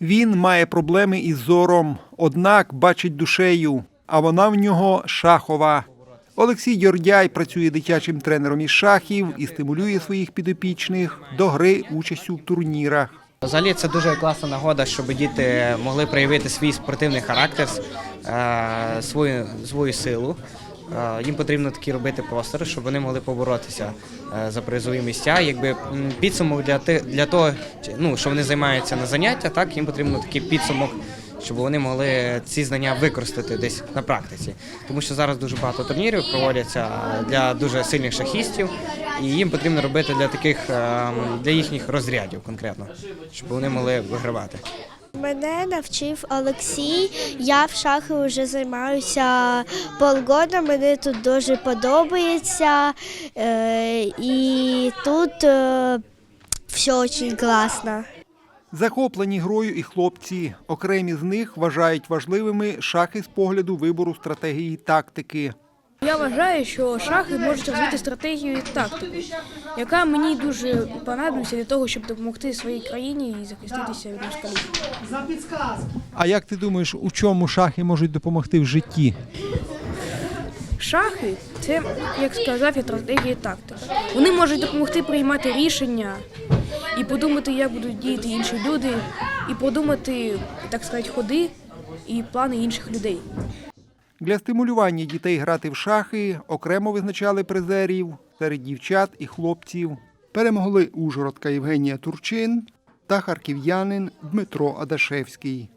Він має проблеми із зором, однак бачить душею, а вона в нього шахова. Олексій Дьордяй працює дитячим тренером із шахів і стимулює своїх підопічних до гри участю в турнірах. Взагалі це дуже класна нагода, щоб діти могли проявити свій спортивний характер, е, свою, свою силу. Е, Їм потрібно такі робити простори, щоб вони могли поборотися е, за призові місця. Якби підсумок для для того, ну, що вони займаються на заняття, так їм потрібно такий підсумок, щоб вони могли ці знання використати десь на практиці. Тому що зараз дуже багато турнірів проводяться для дуже сильних шахістів, і їм потрібно робити для таких е, для їхніх розрядів конкретно, щоб вони могли вигравати. Мене навчив Олексій. Я в шахи вже займаюся полгода. Мені тут дуже подобається. Е, І тут е, все дуже класно. Захоплені грою і хлопці. Окремі з них вважають важливими шахи з погляду вибору стратегії тактики. Я вважаю, що шахи можуть розвити стратегію і тактику, яка мені дуже понадобиться для того, щоб допомогти своїй країні і захиститися від москалів. А як ти думаєш, у чому шахи можуть допомогти в житті? Шахи це, як сказав, я стратегія і тактика. Вони можуть допомогти приймати рішення і подумати, як будуть діяти інші люди, і подумати, так сказати, ходи і плани інших людей. Для стимулювання дітей грати в шахи окремо визначали призерів серед дівчат і хлопців. Перемогли Ужгородка Євгенія Турчин та харків'янин Дмитро Адашевський.